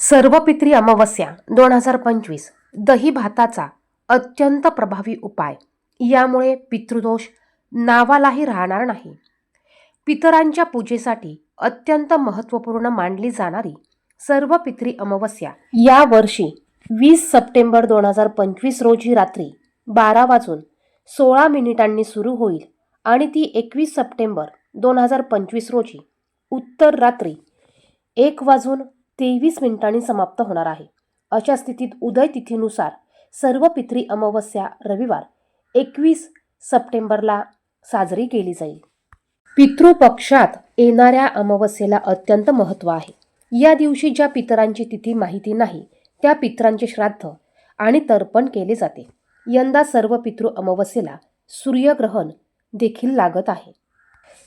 सर्व पित्री अमावस्या दोन हजार पंचवीस दही भाताचा अत्यंत प्रभावी उपाय. यामुळे पितृदोष नावालाही राहणार नाही. पितरांच्या पूजेसाठी अत्यंत महत्त्वपूर्ण मानली जाणारी सर्व पित्री अमावस्या या वर्षी वीस सप्टेंबर दोन हजार पंचवीस रोजी रात्री बारा वाजून सोळा मिनिटांनी सुरू होईल आणि ती एकवीस सप्टेंबर दोन हजार पंचवीस रोजी उत्तर रात्री एक वाजून तेवीस मिनिटांनी समाप्त होणार आहे. अशा स्थितीत उदय तिथीनुसार सर्व पित्री अमावस्या रविवार एकवीस सप्टेंबरला साजरी केली जाईल. पितृपक्षात येणाऱ्या अमावस्येला अत्यंत महत्त्व आहे. या दिवशी ज्या पितरांची तिथी माहिती नाही त्या पितरांचे श्राद्ध आणि तर्पण केले जाते. यंदा सर्व पितृ अमावस्येला सूर्यग्रहण देखील लागत आहे.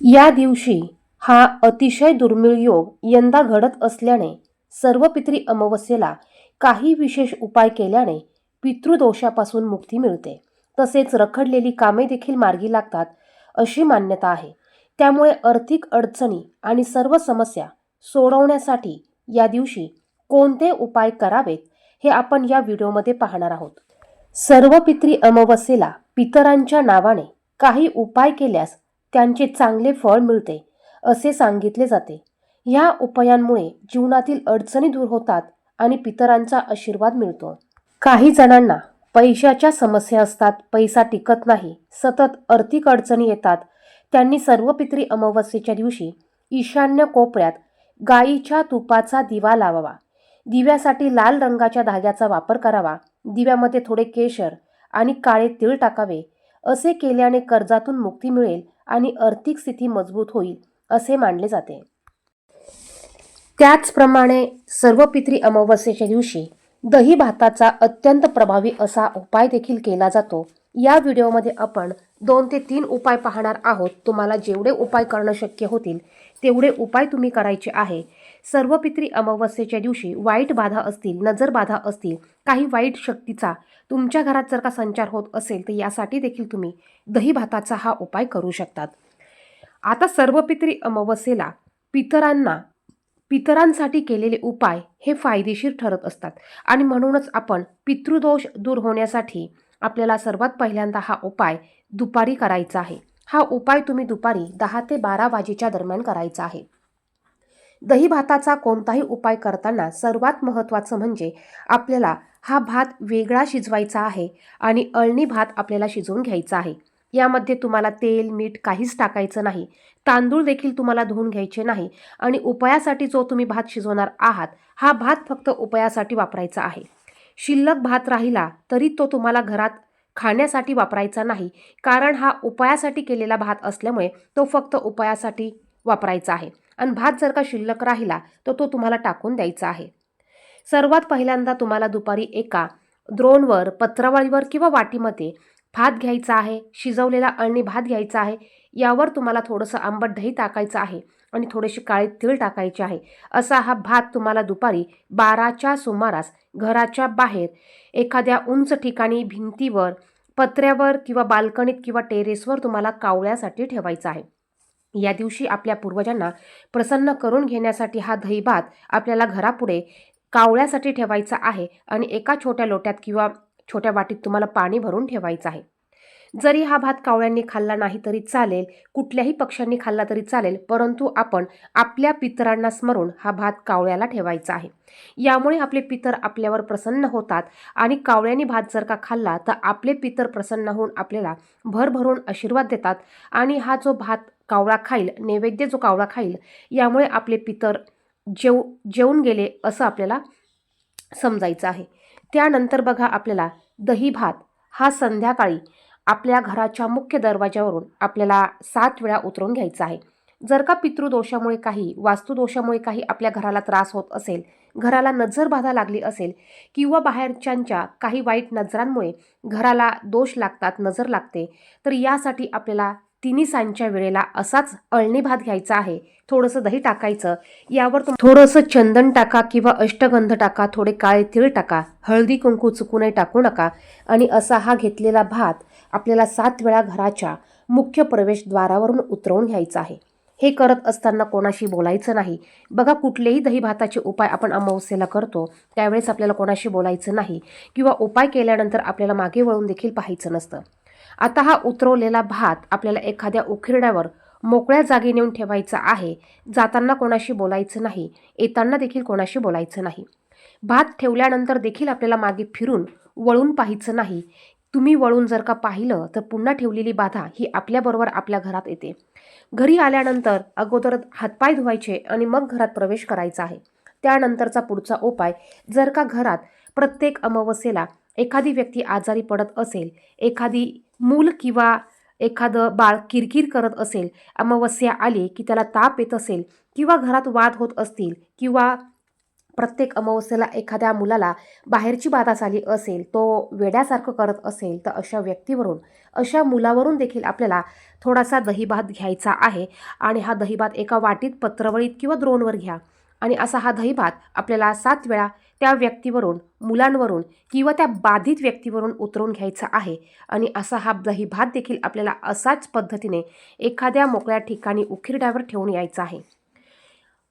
या दिवशी हा अतिशय दुर्मिळ योग यंदा घडत असल्याने सर्व पित्री अमावस्येला काही विशेष उपाय केल्याने पितृदोषापासून मुक्ती मिळते. तसेच रखडलेली कामे देखील मार्गी लागतात अशी मान्यता आहे. त्यामुळे आर्थिक अडचणी आणि सर्व समस्या सोडवण्यासाठी या दिवशी कोणते उपाय करावेत हे आपण या व्हिडिओमध्ये पाहणार आहोत. सर्व पित्री अमावस्येला पितरांच्या नावाने काही उपाय केल्यास त्यांचे चांगले फळ मिळते असे सांगितले जाते. ह्या उपायांमुळे जीवनातील अडचणी दूर होतात आणि पितरांचा आशीर्वाद मिळतो. काही जणांना पैशाच्या समस्या असतात पैसा टिकत नाही सतत आर्थिक अडचणी येतात. त्यांनी सर्व पितरी अमावस्येच्या दिवशी ईशान्य कोपऱ्यात गाईच्या तुपाचा दिवा लावावा. दिव्यासाठी लाल रंगाच्या धाग्याचा वापर करावा. दिव्यामध्ये थोडे केशर आणि काळे तीळ टाकावे. असे केल्याने कर्जातून मुक्ती मिळेल आणि आर्थिक स्थिती मजबूत होईल असे मानले जाते. त्याचप्रमाणे सर्व पित्री अमावस्येच्या दिवशी दही भाताचा अत्यंत प्रभावी असा उपाय देखील केला जातो. या व्हिडिओमध्ये आपण दोन ते तीन उपाय पाहणार आहोत. तुम्हाला जेवढे उपाय करणं शक्य होतील तेवढे उपाय तुम्ही करायचे आहे. सर्व पित्री अमावस्येच्या दिवशी वाईट बाधा असतील नजर बाधा असतील काही वाईट शक्तीचा तुमच्या घरात जर का संचार होत असेल तर यासाठी देखील तुम्ही दही भाताचा हा उपाय करू शकतात. आता सर्व पित्री अमावस्येला पितरांना पितरांसाठी केलेले उपाय हे फायदेशीर ठरत असतात. आणि म्हणूनच आपण पितृदोष दूर होण्यासाठी आपल्याला सर्वात पहिल्यांदा हा उपाय दुपारी करायचा आहे. हा उपाय तुम्ही दुपारी दहा ते बारा वाजेच्या दरम्यान करायचा आहे. दही भाताचा कोणताही उपाय करताना सर्वात महत्त्वाचं म्हणजे आपल्याला हा भात वेगळा शिजवायचा आहे आणि अळणी भात आपल्याला शिजवून घ्यायचा आहे. यामध्ये तुम्हाला तेल मीठ काहीच टाकायचं नाही. तांदूळ देखील तुम्हाला धुवून घ्यायचे नाही. आणि उपायासाठी जो तुम्ही भात शिजवणार आहात हा भात फक्त उपायासाठी वापरायचा आहे. शिल्लक भात राहिला तरी तो तुम्हाला घरात खाण्यासाठी वापरायचा नाही. कारण हा उपायासाठी केलेला भात असल्यामुळे तो फक्त उपायासाठी वापरायचा आहे. आणि भात जर का शिल्लक राहिला तर तो तुम्हाला टाकून द्यायचा आहे. सर्वात पहिल्यांदा तुम्हाला दुपारी एका द्रोणवर पत्रावळीवर किंवा वाटीमध्ये भात घ्यायचा आहे शिजवलेला अळणी भात घ्यायचा आहे यावर तुम्हाला थोडंसं आंबट दही टाकायचं आहे आणि थोडेसे काळे तीळ टाकायचे आहे. असा हा भात तुम्हाला दुपारी बाराच्या सुमारास घराच्या बाहेर एखाद्या उंच ठिकाणी भिंतीवर पत्र्यावर किंवा बाल्कनीत किंवा टेरेसवर तुम्हाला कावळ्यासाठी ठेवायचा आहे. या दिवशी आपल्या पूर्वजांना प्रसन्न करून घेण्यासाठी हा दहीभात आपल्याला घरापुढे कावळ्यासाठी ठेवायचा आहे आणि एका छोट्या लोट्यात किंवा छोट्या वाटीत तुम्हाला पाणी भरून ठेवायचं आहे. जरी हा भात कावळ्यांनी खाल्ला नाही तरी चालेल कुठल्याही पक्ष्यांनी खाल्ला तरी चालेल परंतु आपण आपल्या पितरांना स्मरून हा भात कावळ्याला ठेवायचा आहे. यामुळे आपले पितर आपल्यावर प्रसन्न होतात आणि कावळ्यांनी भात जर का खाल्ला तर आपले पितर प्रसन्न होऊन आपल्याला भरभरून आशीर्वाद देतात आणि हा जो भात कावळा खाईल नैवेद्य जो कावळा खाईल यामुळे आपले पितर जेव जेवून गेले असं आपल्याला समजायचं आहे. त्यानंतर बघा आपल्याला दही भात हा संध्याकाळी आपल्या घराच्या मुख्य दरवाजावरून आपल्याला सात वेळा उतरून घ्यायचा आहे. जर का पितृदोषामुळे काही वास्तुदोषामुळे काही आपल्या घराला त्रास होत असेल घराला नजर बाधा लागली असेल किंवा बाहेरच्यांच्या काही वाईट नजरांमुळे घराला दोष लागतात नजर लागते तर यासाठी आपल्याला तिन्ही सांच्या वेळेला असाच अळणी भात घ्यायचा आहे. थोडंसं दही टाकायचं. यावर थोडंसं चंदन टाका किंवा अष्टगंध टाका. थोडे काळे तीळ टाका. हळदी कुंकू चुकूनही टाकू नका. आणि असा हा घेतलेला भात आपल्याला सात वेळा घराच्या मुख्य प्रवेशद्वारावरून उतरवून घ्यायचा आहे. हे करत असताना कोणाशी बोलायचं नाही. बघा कुठलेही दही भाताचे उपाय आपण अमावस्येला करतो त्यावेळेस आपल्याला कोणाशी बोलायचं नाही किंवा उपाय केल्यानंतर आपल्याला मागे वळून देखील पाहायचं नसतं. आता हा उतरवलेला भात आपल्याला एखाद्या उखिरड्यावर मोकळ्या जागी नेऊन ठेवायचा आहे जाताना कोणाशी बोलायचं नाही येताना देखील कोणाशी बोलायचं नाही. भात ठेवल्यानंतर देखील आपल्याला मागे फिरून वळून पाहायचं नाही. तुम्ही वळून जर का पाहिलं तर पुन्हा ठेवलेली बाधा ही आपल्याबरोबर आपल्या घरात येते. घरी आल्यानंतर अगोदर हातपाय धुवायचे आणि मग घरात प्रवेश करायचा आहे. त्यानंतरचा पुढचा उपाय जर का घरात प्रत्येक अमावस्येला एखादी व्यक्ती आजारी पडत असेल एखादी मूल किंवा एखादं बाळ किरकिर करत असेल अमावस्या आली की त्याला ताप येत असेल किंवा घरात वाद होत असतील किंवा प्रत्येक अमावस्येला एखाद्या मुलाला बाहेरची बाधा झाली असेल तो वेड्यासारखं करत असेल तर अशा व्यक्तीवरून अशा मुलावरून देखील आपल्याला थोडासा दहीभात घ्यायचा आहे आणि हा दहीभात एका वाटीत पत्रवळीत किंवा द्रोणवर घ्या आणि असा हा दहीभात आपल्याला सात वेळा त्या व्यक्तीवरून मुलांवरून किंवा त्या बाधित व्यक्तीवरून उतरवून घ्यायचा आहे. आणि असा हा दहीभात देखील आपल्याला असाच पद्धतीने एखाद्या मोकळ्या ठिकाणी उखिरड्यावर ठेवून यायचा आहे.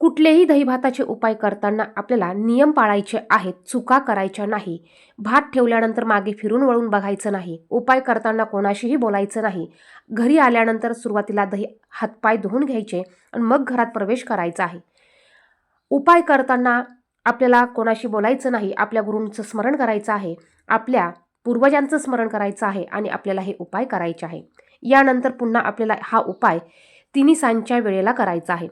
कुठलेही दहीभाताचे उपाय करताना आपल्याला नियम पाळायचे आहेत चुका करायच्या नाही भात ठेवल्यानंतर मागे फिरून वळून बघायचं नाही उपाय करताना कोणाशीही बोलायचं नाही घरी आल्यानंतर सुरुवातीला दही हातपाय धुवून घ्यायचे आणि मग घरात प्रवेश करायचा आहे. उपाय करताना आपल्याला कोणाशी बोलायचं नाही आपल्या गुरूंचं स्मरण करायचं आहे आपल्या पूर्वजांचं स्मरण करायचं आहे आणि आपल्याला हे उपाय करायचे आहे. यानंतर पुन्हा आपल्याला हा उपाय तिन्ही सांजच्या वेळेला करायचा आहे.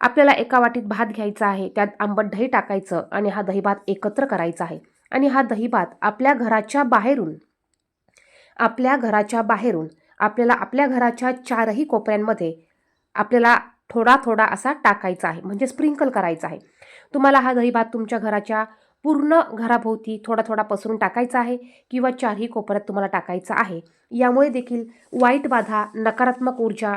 आपल्याला एका वाटीत भात घ्यायचा आहे त्यात आंबट दही टाकायचं आणि हा दहीभात एकत्र करायचा आहे. आणि हा दहीभात आपल्या घराच्या बाहेरून आपल्या घराच्या बाहेरून आपल्याला आपल्या घराच्या चारही कोपऱ्यांमध्ये आपल्याला थोडा थोडा असा टाकायचा आहे म्हणजे स्प्रिंकल करायचा आहे. तुम्हाला हा दहीभात तुमच्या घराच्या पूर्ण घराभोवती थोडा थोडा पसरून टाकायचा आहे किंवा चारही कोपऱ्यात तुम्हाला टाकायचा आहे. यामुळे देखील वाईट बाधा नकारात्मक ऊर्जा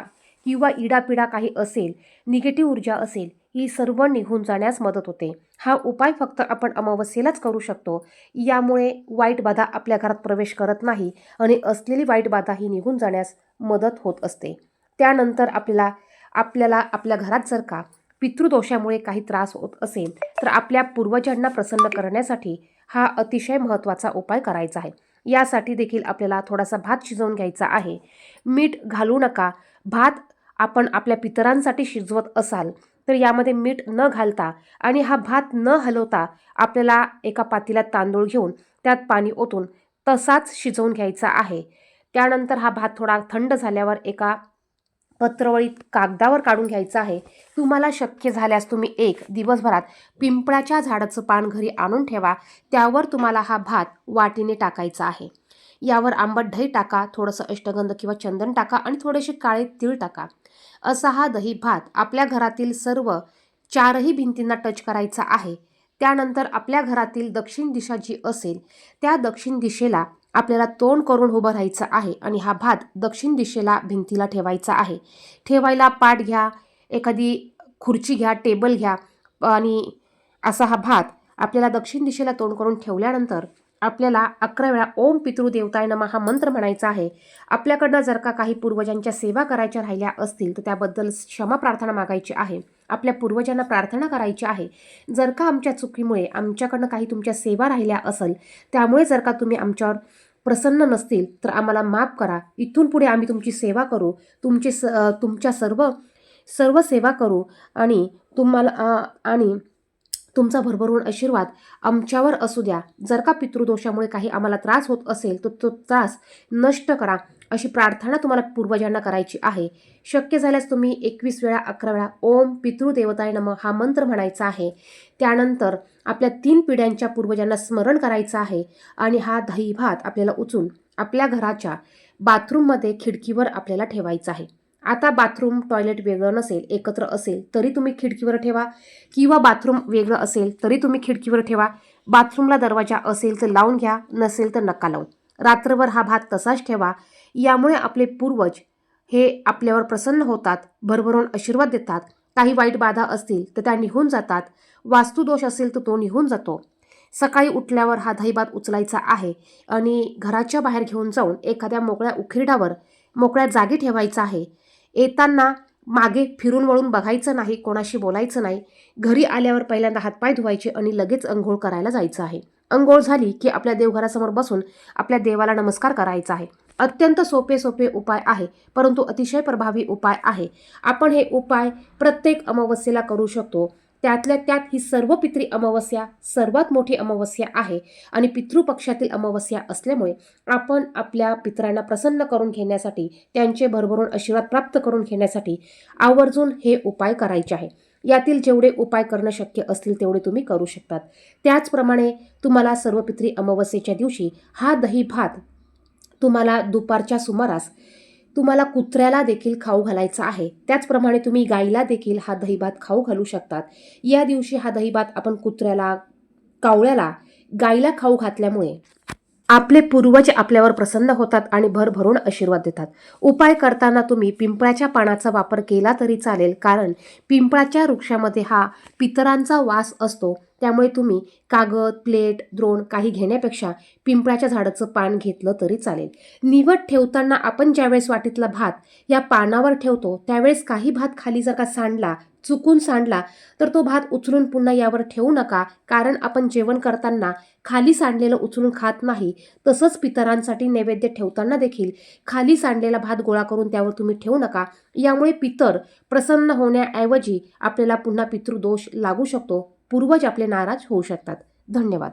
किंवा इडापिडा काही असेल निगेटिव्ह ऊर्जा असेल ही सर्व निघून जाण्यास मदत होते. हा उपाय फक्त आपण अमावस्येलाच करू शकतो. यामुळे वाईट बाधा आपल्या घरात प्रवेश करत नाही आणि असलेली वाईट बाधा ही निघून जाण्यास मदत होत असते. त्यानंतर आपल्याला आपल्याला आपल्या घरात जर का पितृदोषामुळे काही त्रास होत असेल तर आपल्या पूर्वजांना प्रसन्न करण्यासाठी हा अतिशय महत्त्वाचा उपाय करायचा आहे. यासाठी देखील आपल्याला थोडासा भात शिजवून घ्यायचा आहे. मीठ घालू नका. भात आपण आपल्या पितरांसाठी शिजवत असाल तर यामध्ये मीठ न घालता आणि हा भात न हलवता आपल्याला एका पातीला तांदूळ घेऊन त्यात पाणी ओतून तसाच शिजवून घ्यायचा आहे. त्यानंतर हा भात थोडा थंड झाल्यावर एका पत्रवळीत कागदावर काढून घ्यायचं आहे. तुम्हाला शक्य झाल्यास तुम्ही एक दिवसभरात पिंपळाच्या झाडाचं पान घरी आणून ठेवा. त्यावर तुम्हाला हा भात वाटीने टाकायचा आहे. यावर आंबट दही टाका थोडंसं अष्टगंध किंवा चंदन टाका आणि थोडेसे काळे तीळ टाका. असा हा दही भात आपल्या घरातील सर्व चारही भिंतींना टच करायचा आहे. त्यानंतर आपल्या घरातील दक्षिण दिशा जी असेल त्या दक्षिण दिशेला आपल्याला तोंड करून उभं राहायचं आहे आणि हा भात दक्षिण दिशेला भिंतीला ठेवायचा आहे. ठेवायला पाट घ्या एखादी खुर्ची घ्या टेबल घ्या आणि असा हा भात आपल्याला दक्षिण दिशेला तोंड करून ठेवल्यानंतर आपल्याला अकरा वेळा ओम पितृदेवताय नमा हा मंत्र म्हणायचा आहे. आपल्याकडनं जर का काही पूर्वजांच्या सेवा करायच्या राहिल्या असतील तर त्याबद्दल क्षमा प्रार्थना मागायची आहे. आपल्या पूर्वजांना प्रार्थना करायची आहे. जर का आमच्या चुकीमुळे आमच्याकडनं काही तुमच्या सेवा राहिल्या असेल त्यामुळे जर का तुम्ही आमच्यावर प्रसन्न नसतील तर आम्हाला माफ करा. इथून पुढे आम्ही तुमची सेवा करू. तुमचे स तुमच्या सर्व सर्व सेवा करू आणि तुम्हाला आणि तुमचा भरभरून आशीर्वाद आमच्यावर असू द्या. जर का पितृदोषामुळे काही आम्हाला त्रास होत असेल तर तो त्रास नष्ट करा. अशी प्रार्थना तुम्हाला पूर्वजांना करायची आहे. शक्य झाल्यास तुम्ही एकवीस वेळा अकरा वेळा ओम पितृदेवताय नम हा मंत्र म्हणायचा आहे. त्यानंतर आपल्या तीन पिढ्यांच्या पूर्वजांना स्मरण करायचं आहे आणि हा दही भात आपल्याला उचून आपल्या घराच्या बाथरूममध्ये खिडकीवर आपल्याला ठेवायचा आहे. आता बाथरूम टॉयलेट वेगळं नसेल एकत्र असेल तरी तुम्ही खिडकीवर ठेवा. किंवा बाथरूम वेगळं असेल तरी तुम्ही खिडकीवर ठेवा. बाथरूमला दरवाजा असेल तर लावून घ्या नसेल तर नका लावून रात्रभर हा भात तसाच ठेवा. यामुळे आपले पूर्वज हे आपल्यावर प्रसन्न होतात भरभरून आशीर्वाद देतात. काही वाईट बाधा असतील तर त्या निघून जातात. वास्तुदोष असेल तर तो निघून जातो. सकाळी उठल्यावर हा दहीभात उचलायचा आहे आणि घराच्या बाहेर घेऊन जाऊन एखाद्या मोकळ्या उखिरडावर मोकळ्या जागी ठेवायचा आहे. येताना मागे फिरून वळून बघायचं नाही कोणाशी बोलायचं नाही. घरी आल्यावर पहिल्यांदा हातपाय धुवायचे आणि लगेच अंघोळ करायला जायचं आहे. अंघोळ झाली की आपल्या देवघरासमोर बसून आपल्या देवाला नमस्कार करायचा आहे. अत्यंत सोपे सोपे उपाय आहे परंतु अतिशय प्रभावी उपाय आहे. आपण हे उपाय प्रत्येक अमावस्येला करू शकतो. त्यातल्या त्यात ही सर्व पितृ अमावस्या सर्वात मोठी अमावस्या आहे आणि पितृपक्षातील अमावस्या असल्यामुळे आपण आपल्या पितरांना प्रसन्न करून घेण्यासाठी त्यांचे भरभरून आशीर्वाद प्राप्त करून घेण्यासाठी आवर्जून हे उपाय करायचे आहे. यातील जेवढे उपाय करणं शक्य असतील तेवढे तुम्ही करू शकतात. त्याचप्रमाणे तुम्हाला सर्व पित्री अमावस्येच्या दिवशी हा दही भात तुम्हाला दुपारच्या सुमारास तुम्हाला कुत्र्याला देखील खाऊ घालायचा आहे. त्याचप्रमाणे तुम्ही गाईला देखील हा दहीभात खाऊ घालू शकतात. या दिवशी हा दहीभात आपण कुत्र्याला कावळ्याला गाईला खाऊ घातल्यामुळे आपले पूर्वज आपल्यावर प्रसन्न होतात आणि भरभरून आशीर्वाद देतात. उपाय करताना तुम्ही पिंपळाच्या पानाचा वापर केला तरी चालेल कारण पिंपळाच्या वृक्षामध्ये हा पितरांचा वास असतो. त्यामुळे तुम्ही कागद प्लेट द्रोण काही घेण्यापेक्षा पिंपळाच्या झाडाचं पान घेतलं तरी चालेल. निवड ठेवताना आपण ज्यावेळेस वाटीतला भात या पानावर ठेवतो त्यावेळेस काही भात खाली जर का सांडला चुकून सांडला तर तो भात उचलून पुन्हा यावर ठेवू नका कारण आपण जेवण करताना खाली सांडलेलं उचलून खात नाही. तसंच पितरांसाठी नैवेद्य ठेवताना देखील खाली सांडलेला भात गोळा करून त्यावर तुम्ही ठेवू नका. यामुळे पितर प्रसन्न होण्याऐवजी आपल्याला पुन्हा पितृदोष लागू शकतो. पूर्वज आपले नाराज होऊ शकतात. धन्यवाद.